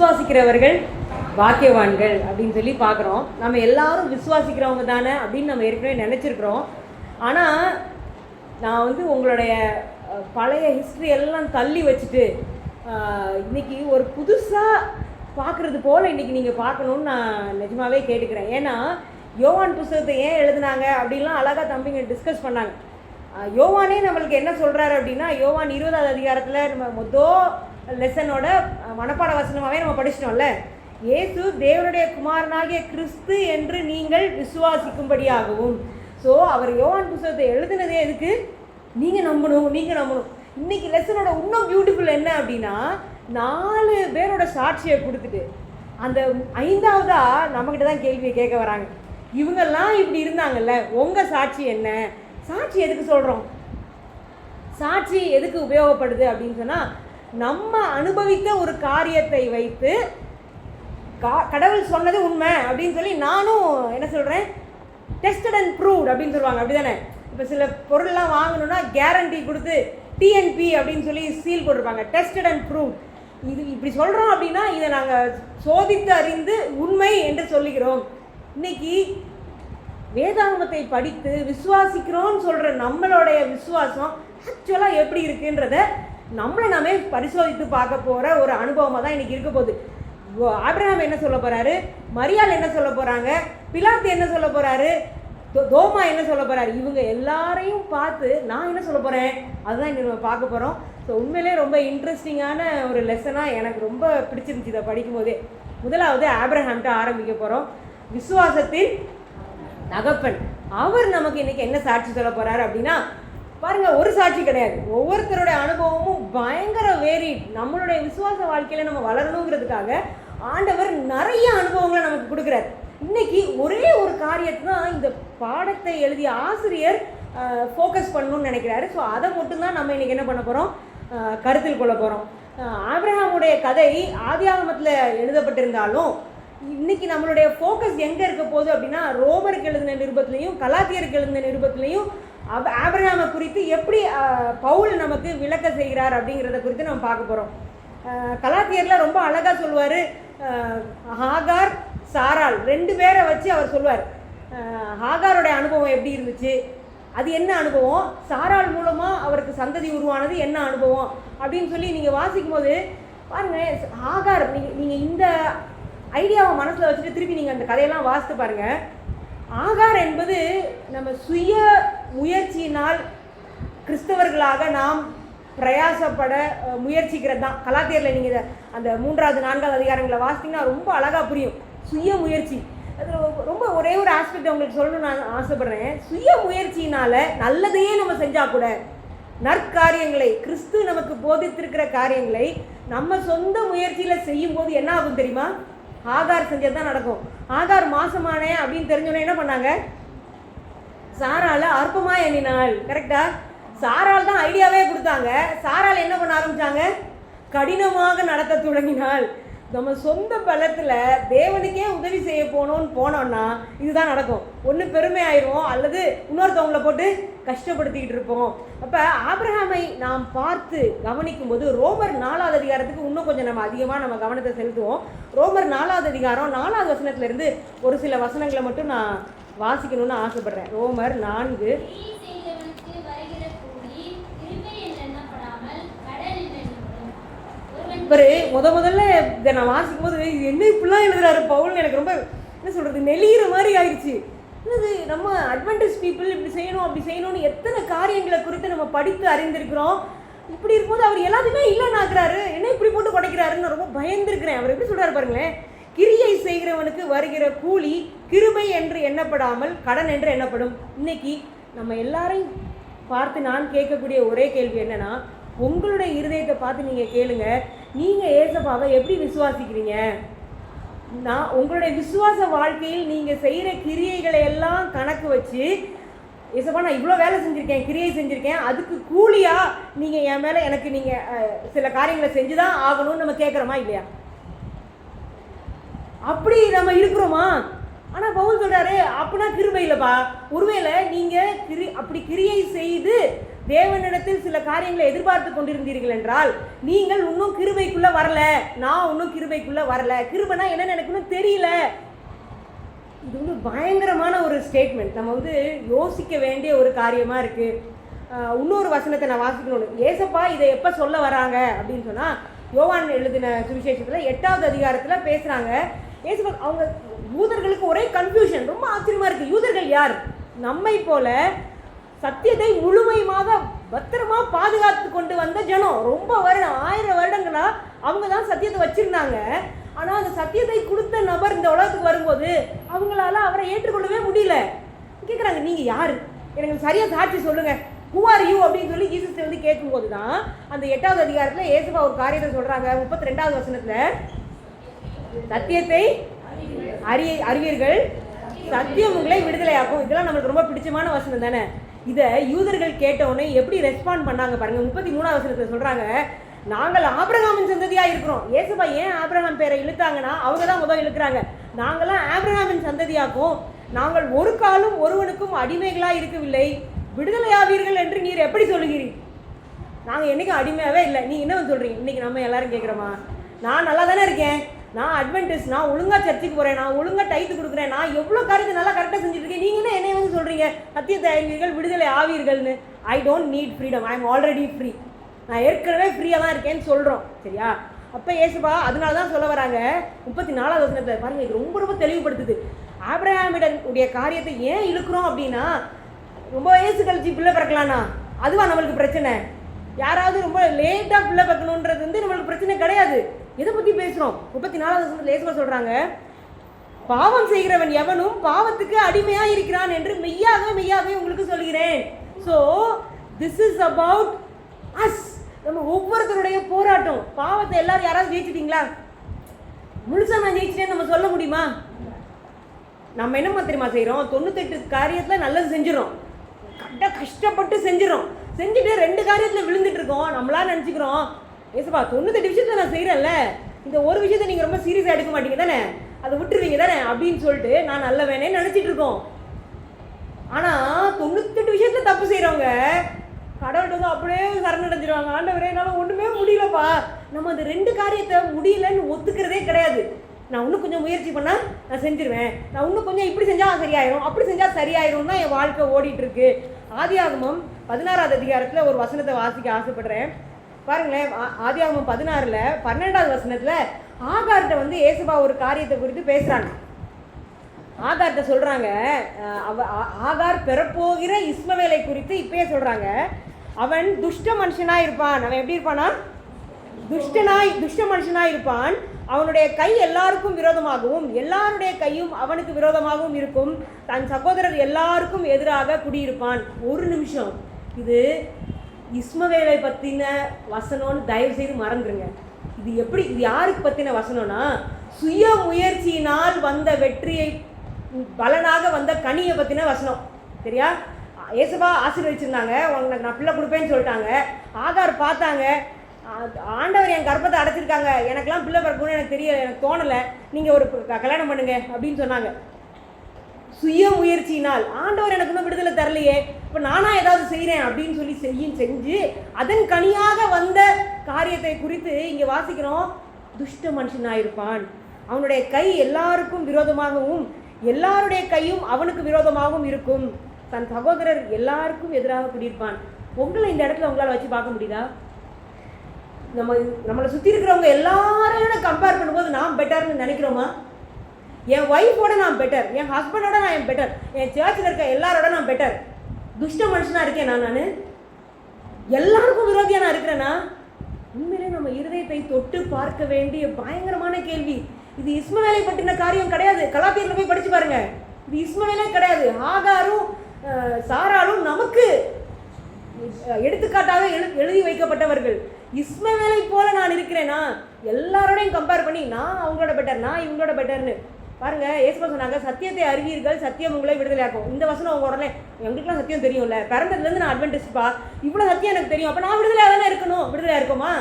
விசுவாசிக்கிறவர்கள் பாக்கியவான்கள் அப்படின்னு சொல்லி பார்க்குறோம். நம்ம எல்லாரும் விசுவாசிக்கிறவங்க தானே அப்படின்னு நம்ம ஏற்கனவே நினச்சிருக்கிறோம். ஆனால் நான் வந்து உங்களுடைய பழைய ஹிஸ்ட்ரி எல்லாம் தள்ளி வச்சுட்டு இன்றைக்கி ஒரு புதுசாக பார்க்குறது போல் இன்றைக்கி நீங்கள் பார்க்கணுன்னு நான் நிஜமாகவே கேட்டுக்கிறேன். ஏன்னா யோவான் புஸ்தகத்தை ஏன் எழுதுனாங்க அப்படின்லாம் அழகாக தம்பிங்க டிஸ்கஸ் பண்ணாங்க. யோவானே நம்மளுக்கு என்ன சொல்கிறாரு அப்படின்னா யோவான் இருபதாவது அதிகாரத்தில் நம்ம மொத்தம் லெசனோட மனப்பாட வசனமாகவே நம்ம படிச்சிட்டோம்ல? இயேசு தேவனுடைய குமாரனாகிய கிறிஸ்து என்று நீங்கள் விசுவாசிக்கும்படியாகவும். ஸோ அவர் யோவான் புஸ்தகத்தை எழுதுனதே எதுக்கு? நீங்கள் நம்பணும் நீங்கள் நம்பணும். இன்னைக்கு லெசனோட இன்னும் பியூட்டிஃபுல் என்ன அப்படின்னா நாலு பேரோட சாட்சியை கொடுத்துட்டு அந்த ஐந்தாவதா நம்மக்கிட்ட தான் கேள்வியை கேட்க வராங்க. இவங்கெல்லாம் இப்படி இருந்தாங்கல்ல உங்கள் சாட்சி என்ன? சாட்சி எதுக்கு சொல்கிறோம் சாட்சி எதுக்கு உபயோகப்படுது அப்படின்னு சொன்னால் நம்ம அனுபவித்த ஒரு காரியத்தை வைத்து கா- கடவுள் சொன்னது உண்மை அப்படின்னு சொல்லி நானும் என்ன சொல்கிறேன் டெஸ்டட் அண்ட் ப்ரூவ்ட் அப்படின்னு சொல்லுவாங்க அப்படி தானே இப்போ சில பொருள்லாம் வாங்கணும்னா கேரண்டி கொடுத்து டிஎன்பி அப்படின்னு சொல்லி சீல் போட்டிருப்பாங்க டெஸ்டட் அண்ட் ப்ரூவ் இது இப்படி சொல்கிறோம் அப்படின்னா இதை நாங்கள் சோதித்து அறிந்து உண்மை என்று சொல்லுகிறோம். இன்னைக்கு வேதாகமத்தை படித்து விசுவாசிக்கிறோம்னு சொல்கிற நம்மளுடைய விசுவாசம் ஆக்சுவலாக எப்படி இருக்குன்றத நம்மளை நாமே பரிசோதித்து பார்க்க போகிற ஒரு அனுபவமாக தான் இன்றைக்கி இருக்க போகுது. ஆப்ரஹாம் என்ன சொல்ல போகிறாரு மரியாள் என்ன சொல்ல போகிறாங்க பிலாத்து என்ன சொல்ல போகிறாரு தோமா என்ன சொல்ல போகிறாரு இவங்க எல்லாரையும் பார்த்து நான் என்ன சொல்ல போகிறேன் அதுதான் இன்னைக்கு நம்ம பார்க்க போகிறோம் ஸோ உண்மையிலே ரொம்ப இன்ட்ரெஸ்டிங்கான ஒரு லெசனாக எனக்கு ரொம்ப பிடிச்சிருந்துச்சு இதை படிக்கும்போதே. முதலாவது ஆப்ரஹாம்கிட்ட ஆரம்பிக்க போகிறோம் விசுவாசத்தின் தகப்பன் அவர் நமக்கு இன்னைக்கு என்ன சாட்சி சொல்ல போகிறாரு அப்படின்னா பாருங்க ஒரு சாட்சி கிடையாது. ஒவ்வொருத்தருடைய அனுபவமும் பயங்கர வேரி நம்மளுடைய விசுவாச வாழ்க்கையில நம்ம வளரணுங்கிறதுக்காக ஆண்டவர் நிறைய அனுபவங்களை நமக்கு கொடுக்குறாரு. இன்னைக்கு ஒரே ஒரு காரியத்தை தான் இந்த பாடத்தை எழுதிய ஆசிரியர் ஃபோக்கஸ் பண்ணணும்னு நினைக்கிறாரு. ஸோ அதை மட்டும்தான் நம்ம இன்னைக்கு என்ன பண்ண போகிறோம் கருத்தில் கொள்ள போகிறோம் ஆப்ரஹாமுடைய கதை ஆதியாகமத்தில் எழுதப்பட்டிருந்தாலும் இன்னைக்கு நம்மளுடைய ஃபோக்கஸ் எங்கே இருக்க போகுது அப்படின்னா ரோமருக்கு எழுதின நிருபத்துலேயும் கலாத்தியருக்கு எழுதின நிருபத்திலையும் அப் ஆபிரகாமை குறித்து எப்படி பவுல் நமக்கு விளக்க செய்கிறார் அப்படிங்கிறத குறித்து நம்ம பார்க்க போகிறோம் கலாத்தியரில் ரொம்ப அழகாக சொல்லுவார் ஹாகார் சாரால் ரெண்டு பேரை வச்சு அவர் சொல்லுவார் ஹாகாரோடைய அனுபவம் எப்படி இருந்துச்சு? அது என்ன அனுபவம்? சாரால் மூலமாக அவருக்கு சந்ததி உருவானது என்ன அனுபவம்? அப்படின்னு சொல்லி நீங்கள் வாசிக்கும் போது பாருங்கள் ஆகார் நீங்கள் நீங்கள் இந்த ஐடியாவை மனசில் வச்சுட்டு திருப்பி நீங்கள் அந்த கதையெல்லாம் வாசித்து பாருங்கள் ஆகார் என்பது நம்ம சுய முயற்சியினால் கிறிஸ்தவர்களாக நாம் பிரயாசப்பட முயற்சிக்கிறது தான் கலாத்தியரில் நீங்கள் அந்த மூன்றாவது நான்காவது அதிகாரங்களை வாசித்தீங்கன்னா ரொம்ப அழகாக புரியும். சுய முயற்சி. அது ரொம்ப- ஒரே ஒரு ஆஸ்பெக்ட் உங்களுக்கு சொல்லணும்னு நான் ஆசைப்படுறேன். சுய முயற்சியினால் நல்லதையே நம்ம செஞ்சால் கூட நற்காரியங்களை கிறிஸ்து நமக்கு போதித்திருக்கிற காரியங்களை நம்ம சொந்த முயற்சியில் செய்யும்போது என்ன ஆகும் தெரியுமா? ஆகார் செஞ்சது தான் நடக்கும். ஆகார் மாசமானே அப்படின்னு தெரிஞ்சோன்னே என்ன பண்ணாங்க? சாரால் அற்பமா எண்ணினாள். கரெக்டா சாரால் தான் ஐடியாவே கொடுத்தாங்க. சாரால் என்ன பண்ண ஆரம்பித்தாங்க கடினமாக நடத்த தொடங்கினாள். நம்ம சொந்த பலத்தில் தேவனுக்கே உதவி செய்ய போகணும்னு போனோம்னா இதுதான் நடக்கும். ஒன்று பெருமை ஆயிரும் அல்லது இன்னொருத்தவங்களை போட்டு கஷ்டப்படுத்திக்கிட்டு இருப்போம். அப்போ ஆப்ரஹாமை நாம் பார்த்து கவனிக்கும் போது ரோமர் நாலாவது அதிகாரத்துக்கு இன்னும் கொஞ்சம் நம்ம அதிகமாக நம்ம கவனத்தை செலுத்துவோம். ரோமர் நாலாவது அதிகாரம் நாலாவது வசனத்துலேருந்து ஒரு சில வசனங்களை மட்டும் நான் வாசிக்கணும்னு ஆசைப்படுறேன். ரோமர் நான்கு. கிரியை இவர் முத முதல்ல இதை நான் வாசிக்கும் போது இது என்ன இப்படிலாம் எழுதுறாரு பவுல்னு எனக்கு ரொம்ப என்ன சொல்கிறது நெளிகிற மாதிரி ஆயிடுச்சு. என்னது நம்ம அட்வான்டேஜ் பீப்புள் இப்படி செய்யணும் அப்படி செய்யணும்னு எத்தனை காரியங்களை குறித்து நம்ம படித்து அறிந்திருக்கிறோம். இப்படி இருக்கும்போது அவர் எல்லாத்தையுமே இல்லைன்னாக்குறாரு என்ன இப்படி போட்டு குடைக்கிறாருன்னு ரொம்ப பயந்துருக்கிறேன். அவர் எப்படி சொல்றாரு பாருங்களேன். கிரியை செய்கிறவனுக்கு வருகிற கூலி கிருபை என்று எண்ணப்படாமல் கடன் என்று எண்ணப்படும். இன்னைக்கு நம்ம எல்லாரையும் பார்த்து நான் கேட்கக்கூடிய ஒரே கேள்வி என்னன்னா உங்களுடைய இருதயத்தை பார்த்து நீங்கள் கேளுங்க. நீங்கள் ஏசப்பாவை எப்படி விசுவாசிக்கிறீங்க? நான் உங்களுடைய விசுவாச வாழ்க்கையில் நீங்கள் செய்கிற கிரியைகளை எல்லாம் கணக்கு வச்சு ஏசப்பா நான் இவ்வளோ வேலை செஞ்சுருக்கேன் கிரியை செஞ்சுருக்கேன் அதுக்கு கூலியாக நீங்கள் என் மேலே எனக்கு நீங்கள் சில காரியங்களை செஞ்சு தான் ஆகணும்னு நம்ம கேட்குறோமா இல்லையா? அப்படி நம்ம இருக்கிறோமா? ஆனால் பவுல் சொல்கிறாரு அப்படின்னா கிருபை இல்லைப்பா. ஒருவேளை நீங்கள் கிரி அப்படி கிரியை செய்து தேவனிடத்தில் சில காரியங்களை எதிர்பார்த்து கொண்டிருந்தீர்கள் என்றால் நீங்கள் இன்னும் கிருபைக்குள்ளே வரல. நான் இன்னும் கிருபைக்குள்ளே வரல. கிருபைனா என்னன்னு எனக்கு இன்னும் தெரியல. இது வந்து பயங்கரமான ஒரு ஸ்டேட்மெண்ட் நம்ம வந்து யோசிக்க வேண்டிய ஒரு காரியமாக இருக்குது இன்னொரு வசனத்தை நான் வாசிக்கணும் ஏசப்பா இதை எப்போ சொல்ல வராங்க? அப்படின்னு சொன்னால் யோவான் எழுதின சுவிசேஷத்தில் எட்டாவது அதிகாரத்தில் பேசுகிறாங்க ஏசு அவங்க யூதர்களுக்கு ஒரே கன்ஃபியூஷன் ரொம்ப ஆச்சரியமாக இருக்குது யூதர்கள் யார்? நம்மை போல சத்தியத்தை முழுமையாக பத்திரமா பாதுகாத்து கொண்டு வந்த ஜனம். ரொம்ப வருடம் ஆயிரம் வருடங்களா அவங்க தான் சத்தியத்தை வச்சிருந்தாங்க. ஆனால் அந்த சத்தியத்தை கொடுத்த நபர் இந்த உலகத்துக்கு வரும்போது அவங்களால அவரை ஏற்றுக்கொள்ளவே முடியல. கேட்குறாங்க நீங்கள் யார்? எனக்கு சரியாக சாட்சி சொல்லுங்கள் ஹூ ஆர் யூ அப்படின்னு சொல்லி ஜீசஸ் வந்து கேட்கும்போது தான் அந்த எட்டாவது அதிகாரத்தில் ஏசுபா ஒரு காரியத்தை சொல்கிறாங்க முப்பத்தி ரெண்டாவது வசனத்தில் சத்தியத்தை அறிய அறிவீர்கள் சத்தியம் உங்களை விடுதலையாக்கும். இதெல்லாம் நம்மளுக்கு ரொம்ப பிடிச்சமான வசனம் தானே? இதை யூதர்கள் கேட்டவுடனே எப்படி ரெஸ்பாண்ட் பண்ணாங்க பாருங்க. முப்பத்தி மூணாவது வசனத்தில் சொல்றாங்க நாங்கள் ஆபிரகாமின் சந்ததியா இருக்கிறோம். ஏசுபா ஏன் ஆபிரகாம் பேரை இழுத்தாங்கன்னா அவங்க தான் முதல் இழுக்கிறாங்க. நாங்களாம் ஆபிரகாமின் சந்ததியாக்கும். நாங்கள் ஒரு காலும் ஒருவனுக்கும் அடிமைகளாக இருக்கவில்லை. விடுதலையாவீர்கள் என்று நீர் எப்படி சொல்லுகிறீர்? நாங்கள் என்றைக்கும் அடிமையாகவே இல்லை. நீ என்ன வந்து சொல்கிறீங்க இன்றைக்கி நம்ம எல்லாரும் கேட்குறோமா நான் நல்லா தானே இருக்கேன். நான் அட்வென்டிஸ்ட் நான் ஒழுங்காக சர்ச்சுக்கு போகிறேன் நான் ஒழுங்காக டைத்து கொடுக்குறேன் நான் எவ்வளோ காரியத்தை நல்லா கரெக்டாக செஞ்சுட்ருக்கேன் நீங்கள் என்ன என்னை வந்து சொல்கிறீங்க சத்தியத்தை அறிவீர்கள் விடுதலை ஆவீர்கள்னு. I don't need freedom I am already free நான் ஏற்கனவே ஃப்ரீயாக தான் இருக்கேன்னு சொல்கிறோம் சரியா? அப்போ ஏசுபா அதனால தான் சொல்ல வராங்க. முப்பத்தி நாலாவது வசனத்தை பாருங்கள் இது ரொம்ப ரொம்ப தெளிவுபடுத்துது. ஆப்ரஹாமிடன் உடைய காரியத்தை ஏன் இழுக்கிறோம் அப்படின்னா ரொம்ப வயசு கழிச்சு பிள்ளை பிறக்கலாம்னா அதுவா நம்மளுக்கு பிரச்சனை. யாராவது ரொம்ப லேட்டாக பிள்ளை பிறக்கணுன்றது வந்து நம்மளுக்கு பிரச்சனை கிடையாது. எதை பற்றி பேசுகிறோம் முப்பத்தி நாலாவது வசனத்தில் சொல்கிறாங்க பாவம் செய்கிறவன் எவனும் பாவத்துக்கு அடிமையாக இருக்கிறான் என்று மெய்யாக மெய்யாகவே உங்களுக்கு சொல்கிறேன். So this is about us நம்ம ஒவ்வொருத்தருடைய போராட்டம். பாவத்தை எல்லாரும் யாராவது ஜெயிச்சிட்டீங்களா? முழுசாக நான் ஜெயிச்சிட்டேன்னு நம்ம சொல்ல முடியுமா? நம்ம என்னம்மா தெரியுமா செய்கிறோம் தொண்ணூத்தெட்டு காரியத்தில் நல்லது செஞ்சிடும் கட்ட கஷ்டப்பட்டு செஞ்சிடும் செஞ்சுட்டு ரெண்டு காரியத்தில் விழுந்துட்டு இருக்கோம். நம்மளா நினச்சிக்கிறோம் ஏசப்பா தொண்ணூத்தெட்டு விஷயத்த நான் செய்கிறேன்ல இந்த ஒரு விஷயத்தை நீங்கள் ரொம்ப சீரியஸாக எடுக்க மாட்டீங்க தானே? அதை விட்டுருவீங்க தானே? அப்படின்னு சொல்லிட்டு நான் நல்ல வேணேன்னு நினச்சிட்டு இருக்கோம். ஆனால் தொண்ணூத்தெட்டு விஷயத்துல தப்பு செய்கிறவங்க கடவுள்கிட்ட வந்து அப்படியே சரணடைஞ்சிருவாங்க. ஆண்டவரே என்னால் ஒன்றுமே முடியலப்பா. நம்ம அந்த ரெண்டு காரியத்தை முடியலன்னு ஒத்துக்கிறதே கிடையாது. நான் இன்னும் கொஞ்சம் முயற்சி பண்ணால் நான் செஞ்சிருவேன். நான் இன்னும் கொஞ்சம் இப்படி செஞ்சால் சரியாயிரும் அப்படி செஞ்சால் சரியாயிரும்னா தான் என் வாழ்க்கை ஓடிட்டு இருக்கு. ஆதியாகமம் பதினாறாவது அதிகாரத்தில் ஒரு வசனத்தை வாசிக்க ஆசைப்படுறேன். பாருங்களேன் ஆதியாகமம் பதினாறில் பன்னெண்டாவது வசனத்தில் ஆகார்கிட்ட வந்து ஏசுபா ஒரு காரியத்தை குறித்து பேசுகிறாங்க ஆகார்கிட்ட சொல்கிறாங்க அவ ஆகார் பெறப்போகிற இஸ்மவேலை குறித்து இப்பயே சொல்கிறாங்க அவன் துஷ்ட மனுஷனாக இருப்பான். அவன் எப்படி இருப்பானா? துஷ்டனாய் துஷ்ட மனுஷனாக இருப்பான். அவனுடைய கை எல்லாருக்கும் விரோதமாகவும் எல்லாருடைய கையும் அவனுக்கு விரோதமாகவும் இருக்கும். தன் சகோதரர் எல்லாருக்கும் எதிராக குடியிருப்பான். ஒரு நிமிஷம். இது இஸ்மவேலை பற்றின வசனம்னு தயவு செய்து மறந்துருங்க. இது எப்படி இது யாருக்கு பற்றின வசனம்னா சுய முயற்சியினால் வந்த வெற்றியை பலனாக வந்த கனியை பற்றின வசனம். சரியா? ஏசபா ஆசீர்வதிச்சிருந்தாங்க. உனக்கு நான் பிள்ளை கொடுப்பேன்னு சொல்லிட்டாங்க. ஆகார் பார்த்தாங்க. ஆண்டவர் என் கர்ப்பத்தை அடைச்சிருக்காங்க. எனக்கெல்லாம் பிள்ளை பிறக்கணும்னு எனக்கு தெரியல எனக்கு தோணலை. நீங்கள் ஒரு க- கல்யாணம் பண்ணுங்க அப்படின்னு சொன்னாங்க. சுய முயற்சியினால் ஆண்டவர் எனக்கு இன்னும் விடுதலை தரலையே இப்போ நானாக ஏதாவது செய்கிறேன் அப்படின்னு சொல்லி செய்யும் செஞ்சு அதன் கனியாக வந்த காரியத்தை குறித்து இங்கே வாசிக்கிறோம். துஷ்ட மனுஷனாக இருப்பான் அவனுடைய கை எல்லாருக்கும் விரோதமாகவும் எல்லாருடைய கையும் அவனுக்கு விரோதமாகவும் இருக்கும். தன் சகோதரர் எல்லாருக்கும் எதிராக குடியிருப்பான். உங்களை இந்த இடத்துல உங்களால் வச்சு பார்க்க முடியுதா? நம்ம நம்மளை சுற்றி இருக்கிறவங்க எல்லாரையும் கம்பேர் பண்ணும்போது நான் பெட்டர்னு நினைக்கிறோமா? என் ஒய்ஃபோட நான் பெட்டர் என் ஹஸ்பண்டோட நான் என் பெட்டர் என் சர்ச்சில் இருக்க எல்லாரோட நான் பெட்டர் துஷ்ட மனுஷனாக இருக்கேன் நான் நான். எல்லாருக்கும் விரோதியாக நான் இருக்கிறேன்னா உண்மையிலே நம்ம இருதயத்தை தொட்டு பார்க்க வேண்டிய பயங்கரமான கேள்வி. இது இஸ்மவேலை பற்றின காரியம் கிடையாது. கலாத்தியத்தில் போய் படிச்சு பாருங்க. இது இஸ்மவேலே கிடையாது. ஆகாரும் சாராலும் நமக்கு எடுத்துக்காட்டாக எழு எழுதி வைக்கப்பட்டவர்கள். இஸ்மவேலை போல நான் இருக்கிறேனா? எல்லாரோடையும் கம்பேர் பண்ணி நான் அவங்களோட பெட்டர் நான் இவங்களோட பெட்டர்னு பாருங்க ஏசுபா சொன்னாங்க சத்தியத்தை அறிவீர்கள் சத்தியம் உங்களை விடுதலையாக்கும் இந்த வசனம் அவங்க உடனே எங்களுக்குலாம் சத்தியம் தெரியும்ல. பிறந்ததுலேருந்து நான் அட்வென்டிஸ்ட்பா இவ்வளோ சத்தியம் எனக்கு தெரியும். அப்போ நான் விடுதலையாக தானே இருக்கணும்? விடுதலையாக இருக்குமா?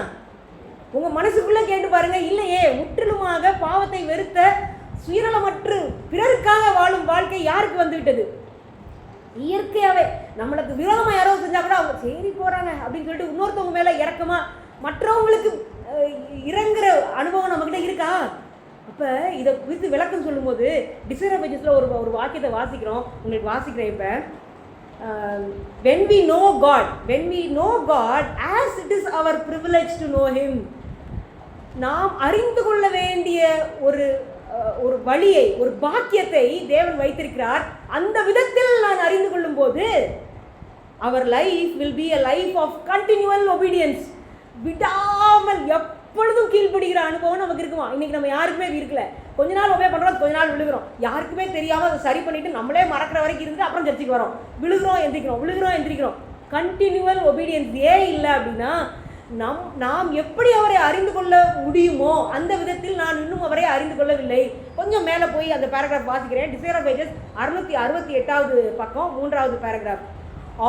உங்கள் மனசுக்குள்ளே கேட்டு பாருங்க இல்லையே முற்றிலுமாக பாவத்தை வெறுத்த சுயநலமற்று பிறருக்காக வாழும் வாழ்க்கை யாருக்கு வந்துவிட்டது? இயற்கையாகவே நம்மளுக்கு விரோதமாக யாரோ செஞ்சால் கூட அவங்க சரி போகிறாங்க அப்படின்னு சொல்லிட்டு இன்னொருத்தவங்க மேலே இறக்கமா மற்றவங்களுக்கு இறங்குற அனுபவம் நம்மக்கிட்ட இருக்கா? அப்போ இதை குறித்து விளக்கம் சொல்லும்போது டிசைனர் ஒரு ஒரு வாக்கியத்தை வாசிக்கிறோம். உங்களுக்கு வாசிக்கிறேன் இப்போ. When we know God when we know God as it is our privilege to know him நாம் அறிந்து கொள்ள வேண்டிய ஒரு ஒரு வழியை ஒரு பாக்கியத்தை தேவன் வைத்திருக்கிறார். அந்த விதத்தில் நான் அறிந்து கொள்ளும் போது அவர் life will be a life of continual obedience விடாமல் எப்பொழுதும் கீழ்ப்படுகிற அனுபவம் நமக்கு இருக்குமா? இன்றைக்கி நம்ம யாருக்குமே இருக்கல. கொஞ்ச நாள் ஒபே பண்ணுறோம் கொஞ்ச நாள் விழுகிறோம். யாருக்குமே தெரியாமல் அதை சரி பண்ணிவிட்டு நம்மளே மறக்கிற வரைக்கும் இருந்து அப்புறம் சர்ச்சைக்கு வரோம். விழுகிறோம் எந்திரிக்கிறோம் விழுகிறோம் எந்திரிக்கிறோம். கண்டினியூவல் ஒபீடியன்ஸ் ஏன் இல்லை அப்படின்னா நம் நாம் எப்படி அவரை அறிந்து கொள்ள முடியுமோ அந்த விதத்தில் நான் இன்னும் அவரை அறிந்து கொள்ளவில்லை. கொஞ்சம் மேலே போய் அந்த பேராகிராஃப் வாசிக்கிறேன். டிசைர் பேஜஸ் அறுநூத்தி அறுபத்தி எட்டாவது பக்கம் மூன்றாவது paragraph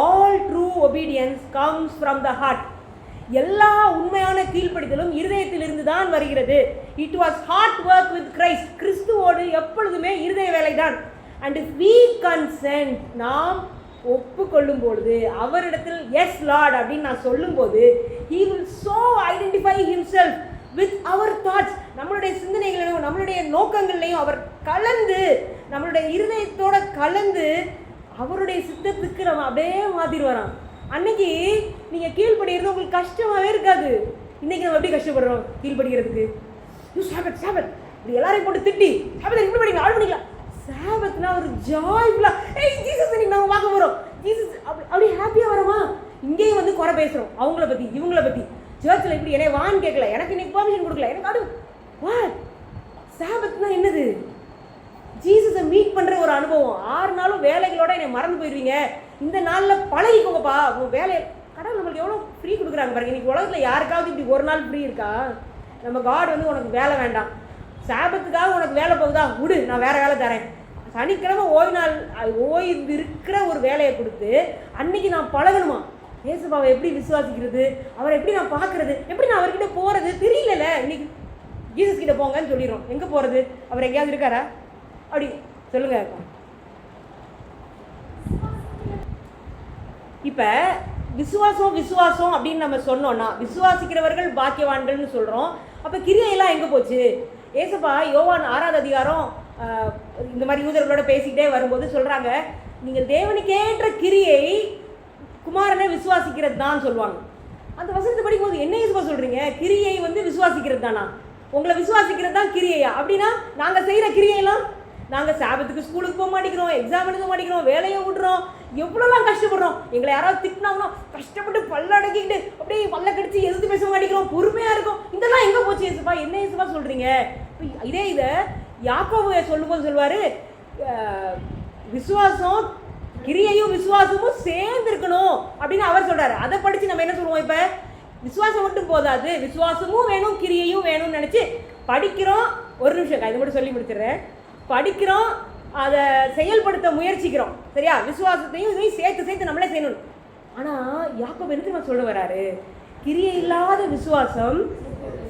all true obedience comes from the heart எல்லா உண்மையான கீழ்ப்படிதலும் இருதயத்திலிருந்து தான் வருகிறது. It was heart work with Christ கிறிஸ்துவோடு எப்பொழுதுமே இருதய வேலைதான். அண்ட் வி கன்சென்ட் நாம் ஒப்புக்கொள்ளும் பொழுது அவரிடத்தில் எஸ் லார்ட் அப்படின்னு நான் சொல்லும்போது he will so identify himself with our thoughts நம்மளுடைய சிந்தனைகளையும் நம்மளுடைய நோக்கங்களையும் அவர் கலந்து நம்மளுடைய இருதயத்தோட கலந்து அவருடைய சித்தத்துக்கு நம்ம அப்படியே மாற்றிடுவாராம் அன்னைக்கு நீங்கள் கீழ்படுகிறது உங்களுக்கு கஷ்டமாகவே இருக்காது. இன்னைக்கு நம்ம எப்படி கஷ்டப்படுறோம்? கீழ்படுகிறதுக்கு யூ சாபத் சாபத். இப்படி எல்லாரையும் போட்டு திட்டி சாபத்தை இப்படி படிங்க ஆள் பண்ணிக்கலாம். சாபத்னா ஒரு ஜாய்ஃபுல்லா ஏய் ஜீசஸ் இன்னைக்கு நம்ம பார்க்க போகிறோம் ஜீசஸ் அப்படி அப்படியே ஹாப்பியாக வரோமா? இங்கேயும் வந்து குறை பேசுகிறோம் அவங்கள பற்றி இவங்கள பற்றி சர்ச்சில் இப்படி என்னை வான்னு கேட்கல. எனக்கு இன்னைக்கு பர்மிஷன் கொடுக்கல. எனக்கு அது வா சாபத்னா என்னது? ஜீசஸை மீட் பண்ணுற ஒரு அனுபவம். ஆறு நாளும் வேலைகளோட என்னை மறந்து போயிடுவீங்க. இந்த நாளில் பழகிக்கோங்கப்பா. உங்கள் வேலையை கடவுள் நம்மளுக்கு எவ்வளோ ஃப்ரீ கொடுக்குறாங்க பாருங்க. இன்றைக்கி உலகத்தில் யாருக்காவது இப்படி ஒரு நாள் ஃப்ரீ இருக்கா? நம்ம காட் வந்து உனக்கு வேலை வேண்டாம். சாபத்துக்காக உனக்கு வேலை போகுதா? விடு நான் வேறு வேலை தரேன். சனிக்கிழமை ஓய்வு நாள் அது ஓய்வு இருக்கிற ஒரு வேலையை கொடுத்து அன்னைக்கு நான் பழகணுமா? ஏசுபாவை எப்படி விசுவாசிக்கிறது? அவரை எப்படி நான் பார்க்கறது? எப்படி நான் அவர்கிட்ட போகிறது தெரியலல்ல. இன்னைக்கு ஜீசஸ் கிட்ட போங்கன்னு சொல்லிடுறோம். எங்கே போகிறது அவர் எங்கேயாவது இருக்காரா? அப்படி சொல்லுங்க. இப்போ விசுவாசம் விசுவாசம் அப்படின்னு நம்ம சொன்னோம்னா விசுவாசிக்கிறவர்கள் பாக்கியவான்கள்னு சொல்கிறோம் அப்போ கிரியையெல்லாம் எங்கே போச்சு? ஏசப்பா யோவான் ஆறாவது அதிகாரம் இந்த மாதிரி யூதர்களோட பேசிக்கிட்டே வரும்போது சொல்கிறாங்க நீங்கள் தேவனுக்கேற்ற கிரியை குமாரனை விசுவாசிக்கிறது தான் சொல்லுவாங்க. அந்த வசனத்தை படிக்கும்போது என்ன ஏசுப்பா சொல்கிறீங்க கிரியை வந்து விசுவாசிக்கிறது தானா உங்களை விசுவாசிக்கிறது தான் கிரியையா? அப்படின்னா நாங்கள் செய்கிற கிரியையெல்லாம் நாங்கள் சாபத்துக்கு ஸ்கூலுக்கு போக மாட்டேங்கிறோம் எக்ஸாம் எழுத மாட்டேங்கிறோம் வேலையை விடுறோம் எவ்வளோலாம் கஷ்டப்படுறோம். எங்களை யாராவது திட்டினாங்கன்னா கஷ்டப்பட்டு பல்ல அப்படியே பல்ல கடிச்சு எதிர்த்து பேச மாட்டேங்கிறோம். பொறுமையாக இருக்கும். இதெல்லாம் எங்கே போச்சு ஏசுப்பா என்ன ஏசுப்பா சொல்கிறீங்க இதே இதை யாக்கோபு சொல்லும்போது சொல்லுவார் விசுவாசம் கிரியையும் விசுவாசமும் சேர்ந்து இருக்கணும் அப்படின்னு அவர் சொல்கிறார் அதை படித்து நம்ம என்ன சொல்லுவோம் இப்போ? விசுவாசம் மட்டும் போதாது. விசுவாசமும் வேணும் கிரியையும் வேணும்னு நினச்சி படிக்கிறோம். ஒரு நிமிஷம் இதை மட்டும் சொல்லி முடிச்சிடுறேன். படிக்கிறோம் அதை செயல்படுத்த முயற்சிக்கிறோம். சரியா? விசுவாசத்தையும் இதையும் சேர்த்து சேர்த்து நம்மளே செய்யணும். ஆனால் யாக்கோபு எனக்கு நான் சொல்ல வராரு? கிரியை இல்லாத விசுவாசம்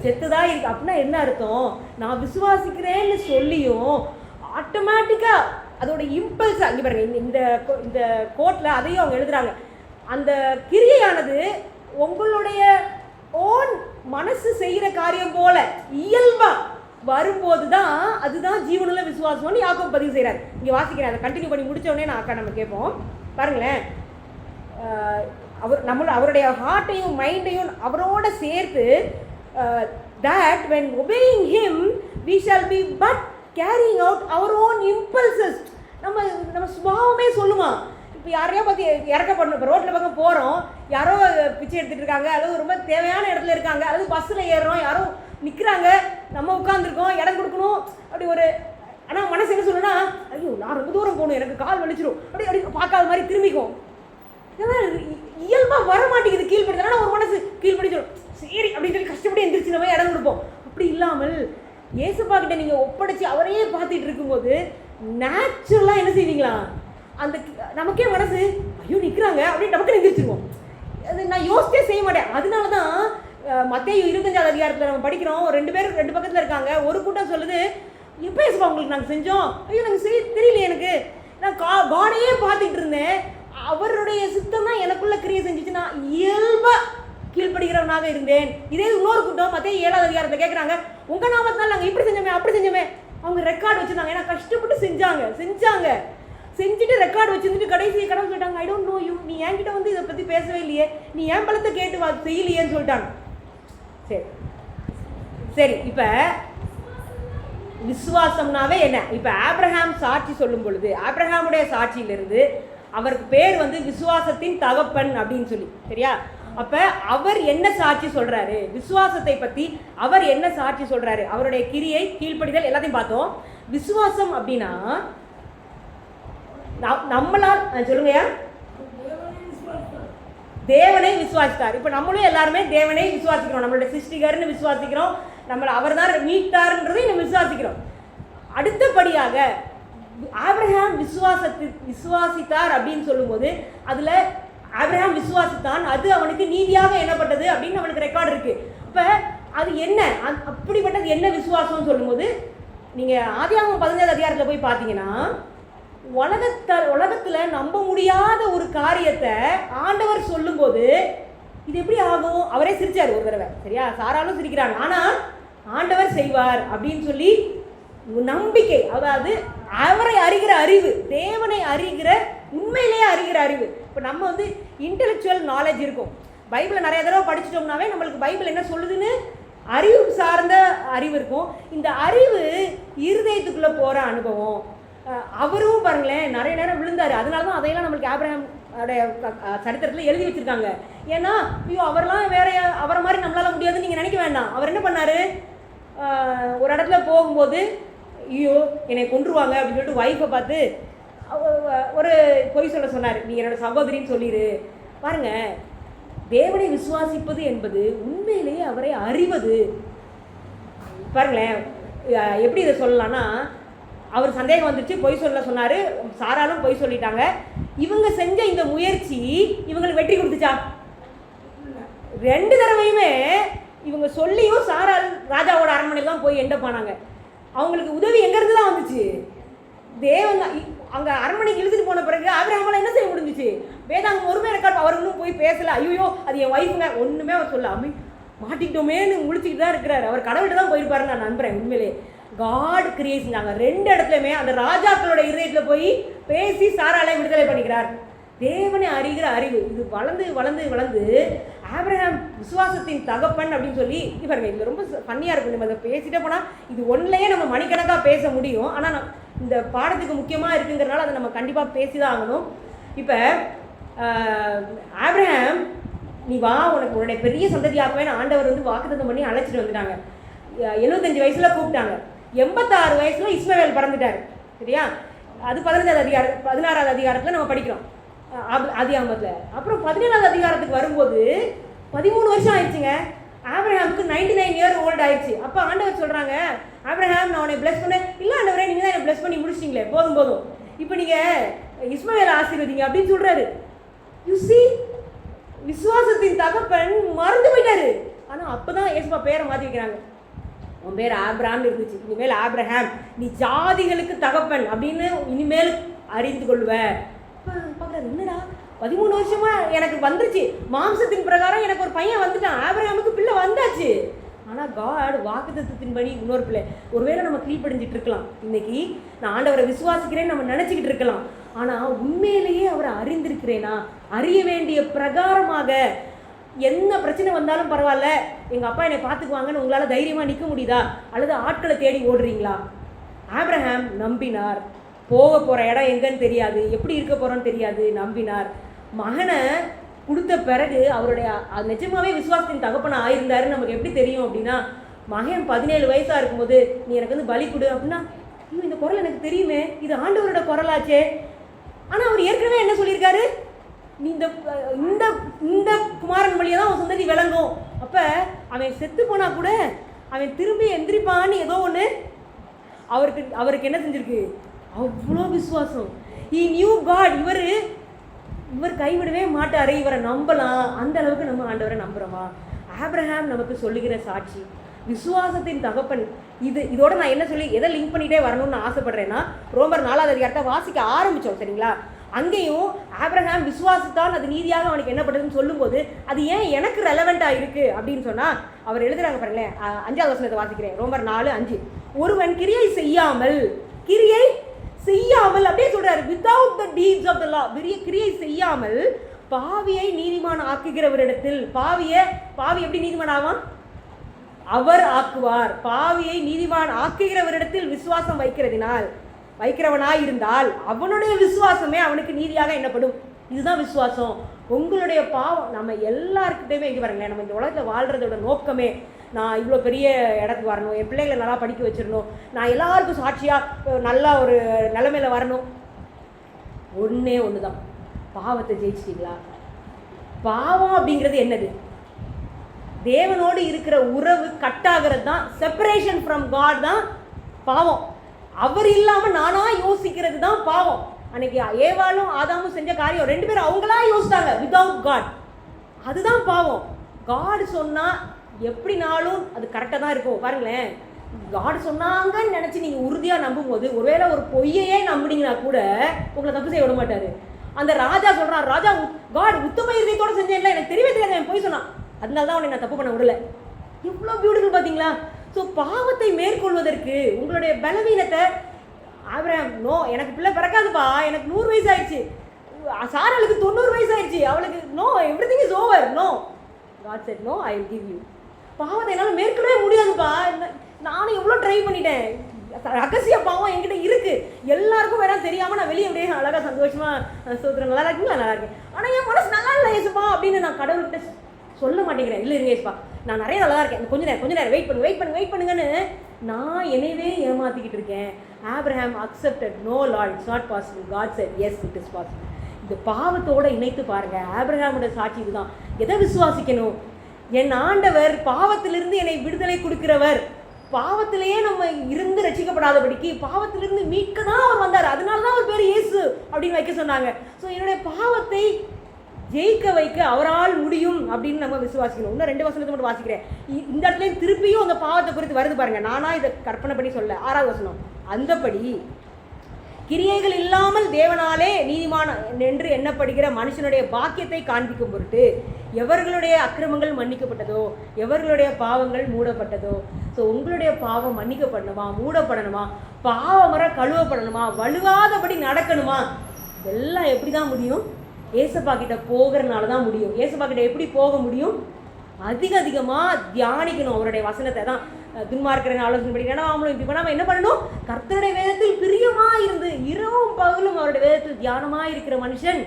செத்துதா இருக்கு. அப்படின்னா என்ன அர்த்தம்? நான் விசுவாசிக்கிறேன்னு சொல்லியும் ஆட்டோமேட்டிக்காக அதோட இம்பல்ஸ் அங்கே பாருங்க இந்த- இந்த கோ- இந்த கோட்டில் அதையும் அவங்க எழுதுறாங்க. அந்த கிரியையானது உங்களுடைய ஓன் மனசு செய்கிற காரியம் போல இயல்பாக வரும்போது தான் அதுதான் ஜீவனுள்ள விசுவாசம்னு யாக்கோபு பதிவு செய்கிறார் இங்கே வாசிக்கிறேன் அதை கண்டினியூ பண்ணி முடித்தோடனே நான் அக்கா நம்ம கேட்போம். பாருங்களேன். அவர் நம்மளோட அவருடைய ஹார்ட்டையும் மைண்டையும் அவரோட சேர்த்து that when obeying him we shall be but carrying out our own impulses நம்ம நம்ம சுபாவமே சொல்லுமா? இப்போ யாரையோ பற்றி இறக்கப்படணும். இப்போ ரோட்டில் பக்கம் போகிறோம் யாரோ பிச்சை எடுத்துகிட்டு இருக்காங்க. அல்லது ரொம்ப தேவையான இடத்துல இருக்காங்க. அல்லது பஸ்ஸில் ஏறுறோம். யாரோ நிற்கிறாங்க நம்ம உட்காந்துருக்கோம் இடம் கொடுக்கணும். அப்படி ஒரு ஆனால் மனசு என்ன சொல்லுன்னா ஐயோ நான் ரொம்ப தூரம் போகணும் எனக்கு கால் வலிச்சிரும். அப்படி அப்படி பார்க்காத மாதிரி திரும்பிக்கும். இயல்பாக வர மாட்டேங்குது கீழ்ப்படுத்தலாம் ஒரு மனசு கீழ்படிச்சிடும் சரி அப்படின்னு சொல்லி கஷ்டப்பட்டு எந்திரிச்சு நம்ம இடம் கொடுப்போம். அப்படி இல்லாமல் ஏசப்பா கிட்ட நீங்கள் ஒப்படைச்சு அவரையே பார்த்துட்டு இருக்கும்போது நேச்சுரலாக என்ன செய்வீங்களா? அந்த நமக்கே மனசு ஐயோ நிற்கிறாங்க அப்படின்னு நமக்கு நிந்திரிச்சிருவோம் அது நான் யோசிச்சே செய்ய மாட்டேன். அதனால தான் மத்திய இருபத்தஞ்சாவது அதிகாரத்தில் நம்ம படிக்கிறோம். ரெண்டு பேர் ரெண்டு பக்கத்தில் இருக்காங்க. ஒரு கூட்டம் சொல்லுது எப்போ ஏசுப்பா உங்களுக்கு நாங்கள் செஞ்சோம். ஐயோ நாங்கள் செய்ய தெரியல எனக்கு. நான் கா காடையே பார்த்துட்டு இருந்தேன். அவருடைய சித்தம் தான் எனக்குள்ள கிரியை செஞ்சிச்சு. நான் இயல்பாக கீழ்ப்படுகிறவனாக இருந்தேன். இதே இன்னொரு கூட்டம் மத்திய ஏழாவது அதிகாரத்தை கேட்குறாங்க உங்க நாமத்தினால் நாங்கள் இப்படி செஞ்சோமே அப்படி செஞ்சோமே. அவங்க ரெக்கார்டு வச்சிருந்தாங்க. ஏன்னா கஷ்டப்பட்டு செஞ்சாங்க செஞ்சாங்க. செஞ்சுட்டு ரெக்கார்டு வச்சுருந்துட்டு கடைசி கடவுள் சொல்லிட்டாங்க ஐ டோன்ட் நோ யூ நீ என்கிட்ட வந்து இதை பற்றி பேசவே இல்லையே. நீ என் பழத்தை கேட்டு வா செய்யலையேன்னு சொல்லிட்டாங்க. சரி. சரி இப்போ விசுவாசம்னாவே என்ன? இப்போ ஆப்ரஹாம் சாட்சி சொல்லும் பொழுது ஆப்ரஹாமுடைய சாட்சியிலிருந்து அவருக்கு பேர் வந்து விசுவாசத்தின் தகப்பன் அப்படின்னு சொல்லி சரியா? அப்போ அவர் என்ன சாட்சி சொல்கிறாரு விசுவாசத்தை பற்றி அவர் என்ன சாட்சி சொல்கிறாரு அவருடைய கிரியை கீழ்ப்படிதல் எல்லாத்தையும் பார்த்தோம். விசுவாசம் அப்படின்னா நம்- நம்மளால் சொல்லுங்கய்யா. தேவனை விசுவாசித்தார். இப்போ நம்மளும் எல்லாருமே தேவனை விசுவாசிக்கிறோம். நம்மளோட சிருஷ்டிகர்னு விசுவாசிக்கிறோம். நம்மளை அவர் தான் மீட்டார்ன்றதை நம்ம விசுவாசிக்கிறோம். அடுத்தபடியாக ஆப்ரஹாம் விசுவாசத்து விசுவாசித்தார் அப்படின்னு சொல்லும்போது அதில் ஆப்ரஹாம் விசுவாசித்தான் அது அவனுக்கு நீதியாக எண்ணப்பட்டது அப்படின்னு அவனுக்கு ரெக்கார்டு இருக்கு. இப்போ அது என்ன? அப்படிப்பட்டது என்ன விசுவாசம்னு சொல்லும்போது நீங்கள் ஆதியாகமம் பதினேழு அதிகாரத்தில் போய் பார்த்தீங்கன்னா உலகத்த உலகத்தில் நம்ப முடியாத ஒரு காரியத்தை ஆண்டவர் சொல்லும்போது இது எப்படி ஆகும்? அவரே சிரிச்சார் ஒரு தடவை. சரியா? சாராலும் சிரிக்கிறாங்க. ஆனால் ஆண்டவர் செய்வார் அப்படின்னு சொல்லி நம்பிக்கை அதாவது அவரை அறிகிற அறிவு தேவனை அறிகிற உண்மையிலேயே அறிகிற அறிவு. இப்போ நம்ம வந்து இன்டெலெக்சுவல் நாலேஜ் இருக்கும். பைபிளை நிறைய தடவை படிச்சிட்டோம்னாவே நம்மளுக்கு பைபிள் என்ன சொல்லுதுன்னு அறிவு சார்ந்த அறிவு இருக்கும். இந்த அறிவு இருதயத்துக்குள்ளே போகிற அனுபவம் அவரும் பாருங்களேன் நிறைய நேரம் விழுந்தார். அதனால தான் அதையெல்லாம் நம்மளுக்கு ஆப்ரஹாம் அவருடைய சரித்திரத்தில் எழுதி வச்சுருக்காங்க. ஏன்னா ஐயோ அவரெல்லாம் வேற அவரை மாதிரி நம்மளால முடியாதுன்னு நீங்கள் நினைக்க வேண்டாம். அவர் என்ன பண்ணார்? ஒரு இடத்துல போகும்போது ஐயோ என்னை கொன்றுவாங்க அப்படின்னு சொல்லிட்டு ஒய்ஃபை பார்த்து ஒரு பொய் சொல்ல சொன்னார். நீ என்னோட சகோதரின்னு சொல்லிடு பாருங்கள் தேவனை விசுவாசிப்பது என்பது உண்மையிலேயே அவரை அறிவது. பாருங்களேன் எப்படி இதை சொல்லலாம்னா அவர் சந்தேகம் வந்துச்சு பொய் சொல்ல சொன்னார். சாராலும் பொய் சொல்லிட்டாங்க. இவங்க செஞ்ச இந்த முயற்சி இவங்களுக்கு வெற்றி கொடுத்துச்சா? ரெண்டு தடவையுமே இவங்க சொல்லியும் சாரால் ராஜாவோட அரண்மனையில் தான் போய் எண்ட போனாங்க அவங்களுக்கு உதவி எங்கேருந்து தான் வந்துச்சு? தேவன் தான் இ- அரண்மனைக்கு இழுத்துட்டு போன பிறகு ஆபிரகாமால என்ன செய்ய முடிஞ்சுச்சு? வேதாங்க ஒருமே ரெக்கார்ட் அவர்களும் போய் பேசல. ஐயோ அது என் ஒய்ஃபுங்க ஒன்றுமே அவர் சொல்ல அமை மாட்டிக்கிட்டோமேன்னு முழிச்சிக்கிட்டு தான் இருக்கிறாரு. அவர் கடவுள்கிட்ட தான் போயிருப்பாரு நான் நம்புறேன் உண்மையிலே. காட் கிரியேஷன் ரெண்டு இடத்துலையுமே அந்த ராஜாக்களோட இருதயத்தில் போய் பேசி சாராலை விடுதலை பண்ணிக்கிறார். தேவனை அறிகிற அறிவு இது வளர்ந்து வளர்ந்து வளர்ந்து ஆப்ரஹாம் விசுவாசத்தின் தகப்பன் அப்படின்னு சொல்லி இவருங்க பாருங்க இது ரொம்ப ஃபன்னியாக இருக்கும் நம்ம அதை பேசிட்டே போனால் இது ஒன்றுலையே நம்ம மணிக்கணக்காக பேச முடியும். ஆனால் இந்த பாடத்துக்கு முக்கியமாக இருக்குங்கிறனால அதை நம்ம கண்டிப்பாக பேசி தான் ஆகணும். இப்போ ஆப்ரஹாம் நீ வா உனக்கு உன்னுடைய பெரிய சந்ததியாக்குவேன். ஆண்டவர் வந்து வாக்குத்தத்தம் பண்ணி அழைச்சிட்டு வந்துட்டாங்க. எழுபத்தஞ்சு வயசில் கூப்பிட்டாங்க. எண்பத்தாறு வயசில் இஸ்மவேல் பிறந்துட்டார். சரியா? அது பதினஞ்சாவது அதிகாரம் பதினாறாவது அதிகாரத்தில் நம்ம படிக்கிறோம். அதிகாமத்தில் அப்புறம் பதினேழாவது அதிகாரத்துக்கு வரும்போது பதிமூணு வருஷம் ஆயிடுச்சுங்க. ஆப்ரஹாமுக்கு நைன்டி நைன் இயர் ஓல்டு ஆயிடுச்சு. அப்போ ஆண்டவர் சொல்கிறாங்க ஆப்ரஹாம் நான் உன்னை ப்ளஸ் பண்ணேன் இல்லை ஆண்டவரே நீங்கள் தான் என்னை ப்ளஸ் பண்ணி முடிச்சிட்டீங்களே போதும் போதும். இப்போ நீங்கள் இஸ்மவேல் ஆசீர்வதிங்க அப்படின்னு சொல்கிறாரு யூ சி விசுவாசத்தின் தகப்பன் மறந்து போயிட்டாரு. ஆனால் அப்போ தான் ஏசுப்பா பேரை மாற்றி வைக்கிறாங்க. உன் பேர் ஆப்ரஹாம் இருந்துச்சு. இனிமேல் ஆப்ரஹாம். நீ ஜாதிகளுக்கு தகப்பன் அப்படின்னு இனிமேல் அறிந்து கொள்வ. என்னடா? பதிமூணு வருஷமா எனக்கு வந்துருச்சு. மாம்சத்தின் பிரகாரம் எனக்கு ஒரு பையன் வந்துட்டான். ஆப்ரஹாமுக்கு பிள்ளை வந்தாச்சு. ஆனால் காட் வாக்குத்தத்தின்படி இன்னொரு பிள்ளை. ஒருவேளை நம்ம கீழ்ப்படிஞ்சிட்டு இருக்கலாம். இன்னைக்கு நான் ஆண்டவரை விசுவாசிக்கிறேன்னு நம்ம நினச்சிக்கிட்டு இருக்கலாம். ஆனால் உண்மையிலேயே அவரை அறிந்திருக்கிறேனா? அறிய வேண்டிய பிரகாரமாக என்ன பிரச்சனை வந்தாலும் பரவாயில்ல. எங்கள் அப்பா என்னை பார்த்துக்குவாங்கன்னு உங்களால் தைரியமாக நிற்க முடியுதா? அல்லது ஆட்களை தேடி ஓடுறீங்களா? ஆப்ரஹாம் நம்பினார். போக போகிற இடம் எங்கன்னு தெரியாது. எப்படி இருக்க போகிறோன்னு தெரியாது. நம்பினார். மகனை கொடுத்த பிறகு அவருடைய அது நிஜமாவே விசுவாசத்தின் தகப்பனை ஆயிருந்தாருன்னு நமக்கு எப்படி தெரியும் அப்படின்னா மகன் பதினேழு வயசாக இருக்கும்போது நீ எனக்கு வந்து பலி கொடு அப்படின்னா ஐயோ இந்த குரல் எனக்கு தெரியுமே. இது ஆண்டவரோட குரலாச்சே. ஆனால் அவர் ஏற்கனவே என்ன சொல்லியிருக்காரு? இந்த இந்த இந்த குமாரன் வழியாக தான் அவன் சந்ததி விளங்கும். அப்போ அவன் செத்து போனால் கூட அவன் திரும்பி எந்திரிப்பான்னு ஏதோ ஒன்று அவருக்கு அவருக்கு என்ன செஞ்சிருக்கு? அவ்வளோ விசுவாசம். ஈ நியூ காட் இவர் இவர் கைவிடவே மாட்டார். இவரை நம்பலாம். அந்த அளவுக்கு நம்ம ஆண்டவரை நம்புறோமா? ஆப்ரஹாம் நமக்கு சொல்லுகிற சாட்சி. விசுவாசத்தின் தகப்பன். இது இதோட நான் என்ன சொல்லி எதை லிங்க் பண்ணிட்டே வரணும்னு ஆசைப்பட்றேன்னா ஆசைப்படுறேன்னா ரோமர் நாலாவது அதிகாரத்தை வாசிக்க ஆரம்பித்தோம் சரிங்களா? அங்கேயும் ஆப்ரஹாம் விசுவாசத்தால் அது நீதியாக அவனுக்கு என்னப்பட்டதுன்னு சொல்லும்போது அது ஏன் எனக்கு ரெலவெண்ட்டாக இருக்குது அப்படின்னு சொன்னால் அவர் எழுதுறாங்க பாருங்களேன் அஞ்சாவது வசனத்தை வாசிக்கிறேன். ரோமர் நாலு அஞ்சு. ஒருவன் கிரியை செய்யாமல் கிரியை செய்யாமல் அப்படியே சொல்றாரு without the deeds of the law பெரிய கிரியை செய்யாமல் பாவியை நீதிமான் ஆக்குகிறவரிடத்தில் பாவியை பாவி எப்படி நீதிமான் ஆவான்? அவர் ஆக்குவார். பாவியை நீதிமான் ஆக்குகிறவரிடத்தில் விசுவாசம் வைக்கிறதினால் வைக்கிறவனாக இருந்தால் அவனுடைய விசுவாசமே அவனுக்கு நீதியாக என்னப்படும் இதுதான் விசுவாசம். உங்களுடைய பாவம் நம்ம எல்லாருக்கிட்டையுமே இங்கே பாருங்களேன் நம்ம இந்த உலகத்தில் வாழ்கிறதோட நோக்கமே நான் இவ்வளோ பெரிய இடத்துக்கு வரணும் என் பிள்ளைகளை நல்லா படிக்க வச்சிடணும் நான் எல்லாருக்கும் சாட்சியாக நல்லா ஒரு நிலமையில் வரணும். ஒன்றே ஒன்று தான் பாவத்தை ஜெயிச்சிட்டிங்களா? பாவம் அப்படிங்கிறது என்னது? தேவனோடு இருக்கிற உறவு கட்டாகிறது தான் செப்பரேஷன் ஃப்ரம் காட் தான் பாவம். அவர் இல்லாமல் நானாக யோசிக்கிறது தான் பாவம். அன்னைக்கு ஏவாளும் ஆதாமும் செஞ்ச காரியம் ரெண்டு பேரும் அவங்களா யோசித்தாங்க வித்தவுட் காட் அதுதான் பாவம். காடு சொன்னால் எப்படினாலும் அது கரெக்டாக தான் இருக்கும். பாருங்களேன். காடு சொன்னாங்கன்னு நினச்சி நீங்கள் உறுதியாக நம்பும்போது ஒருவேளை ஒரு பொய்யையே நம்புனீங்கன்னா கூட உங்களை தப்பு செய்ய விட மாட்டார். அந்த ராஜா சொல்கிறான் ராஜா காட் உத்தம இறுதியத்தோடு செஞ்சேன்ல எனக்கு தெரியவே தெரியாது என் பொய் சொன்னான். அதனால தான் அவனை நான் தப்பு பண்ண விடல. இவ்வளோ பியூட்டிஃபுல் பார்த்தீங்களா ஸோ பாவத்தை மேற்கொள்வதற்கு உங்களுடைய பலவீனத்தை ஆபிரகாம் நோ எனக்கு பிள்ளை பிறக்காதுப்பா எனக்கு நூறு வயசு ஆயிடுச்சு சாரலுக்கு தொண்ணூறு வயசு ஆயிடுச்சு அவளுக்கு no everything is over no God said no I give you பாவத்தை என்னால் மேற்கொள்ளவே முடியாதுப்பா. என்ன- நானும் எவ்வளோ ட்ரை பண்ணிட்டேன். ரகசிய பாவம் என்கிட்ட இருக்கு. எல்லாருக்கும் வேணா தெரியாம நான் வெளியே அப்படியே அழகா சந்தோஷமா அஹ், நல்லா இருக்கீங்களா? நல்லா இருக்கேன். ஆனா என் மனசு நல்லா இல்லை ஏசுப்பா அப்படின்னு நான் கடவுள்கிட்ட சொல்ல மாட்டேங்கிறேன். இல்லை இருங்க ஏசுப்பா நான் நிறைய நல்லா இருக்கேன். கொஞ்ச நேரம் கொஞ்சம் நேரம். வெயிட் பண்ணு வெயிட் பண்ணு வெயிட் பண்ணுங்கன்னு நான் என்னையவே ஏமாற்றிக்கிட்டு இருக்கேன் Abraham accepted no Lord it's not possible God said yes it is possible இந்த பாவத்தோடு இணைத்து பாருங்கள் ஆப்ரஹாமோட சாட்சி இதுதான். எதை விசுவாசிக்கணும்? என் ஆண்டவர் பாவத்திலிருந்து என்னை விடுதலை கொடுக்கிறவர். பாவத்திலேயே நம்ம இருந்து ரசிக்கப்படாதபடிக்கு பாவத்திலிருந்து மீட்க தான் அவர் வந்தார். அதனால தான் அவர் பேர் இயேசு அப்படின்னு வைக்க சொன்னாங்க. ஸோ என்னுடைய பாவத்தை ஜெயிக்க வைக்க அவரால் முடியும் அப்படின்னு நம்ம விசுவாசிக்கணும். இன்னும் ரெண்டு வசனத்தை மட்டும் வாசிக்கிறேன். இந்த இடத்துல திருப்பியும் அந்த பாவத்தை குறித்து வருது பாருங்க. நானா இதை கற்பனை பண்ணி சொல்ல. ஆறாவது வசனம். அந்தபடி கிரியைகள் இல்லாமல் தேவனாலே நீதிமான என்று எண்ணப்படுகிற மனுஷனுடைய பாக்கியத்தை காண்பிக்கும் பொருட்டு எவர்களுடைய அக்கிரமங்கள் மன்னிக்கப்பட்டதோ எவர்களுடைய பாவங்கள் மூடப்பட்டதோ ஸோ உங்களுடைய பாவம் மன்னிக்கப்படணுமா மூடப்படணுமா பாவமர கழுவப்படணுமா வலுவாதபடி நடக்கணுமா? இதெல்லாம் எப்படி தான் முடியும்? ஏசப்பா கிட்ட போகிறனால தான் முடியும். ஏசப்பா கிட்ட எப்படி போக முடியும்? அதிக அதிகமாக தியானிக்கணும் அவருடைய வசனத்தை தான். துன்மார்க்கிறேன் ஆலோசனை படி அவங்களும் இப்படி பண்ணாமல் என்ன பண்ணணும்? கர்த்தருடைய வேதத்தில் பிரியமா இருந்து இரவும் பகலும் அவருடைய வேதத்தில் தியானமா இருக்கிற மனுஷன்.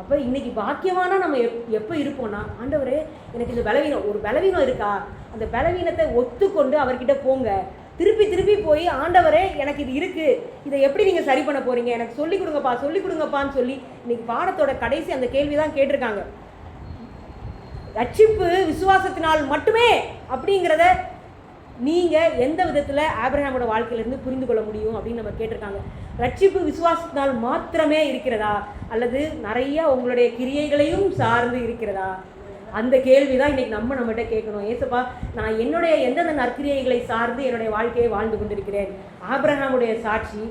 அப்போ இன்னைக்கு பாக்கியமான நம்ம எப் எப்போ இருப்போம்னா ஆண்டவரே எனக்கு இந்த பலவீனம் ஒரு பலவீனம் இருக்கா? அந்த பலவீனத்தை ஒத்துக்கொண்டு அவர்கிட்ட போங்க. திருப்பி திருப்பி போய் ஆண்டவரே எனக்கு இது இருக்குது இதை எப்படி நீங்கள் சரி பண்ண போகிறீங்க எனக்கு சொல்லி கொடுங்கப்பா சொல்லி கொடுங்கப்பான்னு சொல்லி இன்னைக்கு பாடத்தோட கடைசி அந்த கேள்வி தான் கேட்டிருக்காங்க. ரட்சிப்பு விசுவாசத்தினால் மட்டுமே அப்படிங்கிறத நீங்கள் எந்த விதத்தில் ஆப்ரஹாமோட வாழ்க்கையிலேருந்து புரிந்து கொள்ள முடியும் அப்படின்னு நம்ம கேட்டிருக்காங்க. ரட்சிப்பு விசுவாசத்தினால் மாத்திரமே இருக்கிறதா? அல்லது நிறைய உங்களுடைய கிரியைகளையும் சார்ந்து இருக்கிறதா? அந்த கேள்வி தான் இன்றைக்கி நம்ம நம்மகிட்ட கேட்கணும். ஏசப்பா நான் என்னுடைய எந்தெந்த நற்கிரியைகளை சார்ந்து என்னுடைய வாழ்க்கையை வாழ்ந்து கொண்டிருக்கிறேன்? ஆபிரஹாமுடைய சாட்சி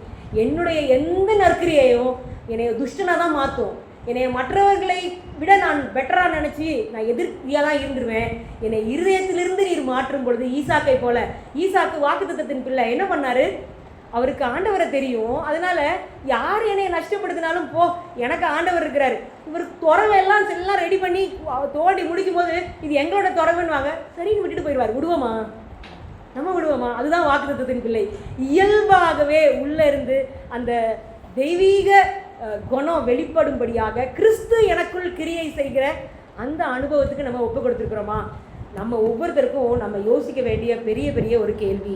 என்னுடைய எந்த நற்கிரியையும் என்னை துஷ்டனாக தான் மாற்றும் என்னை மற்றவர்களை விட நான் பெட்டராக நினச்சி நான் எதிர்த்தியாக தான் இருந்துருவேன். என்னை இருதயத்திலிருந்து நீர் மாற்றும் பொழுது ஈசாக்கை போல ஈசாக்கு வாக்குத்தத்தின் பிள்ளை என்ன பண்ணார்? அவருக்கு ஆண்டவரை தெரியும். அதனால யார் என்னை நஷ்டப்படுத்தினாலும் போ எனக்கு ஆண்டவர் இருக்கிறாரு. இவர் துறவை எல்லாம் ரெடி பண்ணி தோண்டி முடிக்கும் போது இது எங்களோட துறவுன்னுவாங்க. சரின்னு விட்டுட்டு போயிடுவார். விடுவோமா? நம்ம விடுவோமா? அதுதான் வாக்குத்தத்தின் பிள்ளை. இயல்பாகவே உள்ளே இருந்து அந்த தெய்வீக குணம் வெளிப்படும்படியாக கிறிஸ்து எனக்குள் கிரியை செய்கிற அந்த அனுபவத்துக்கு நம்ம ஒப்பு கொடுத்துருக்குறோமா? நம்ம ஒவ்வொருத்தருக்கும் நம்ம யோசிக்க வேண்டிய பெரிய பெரிய ஒரு கேள்வி.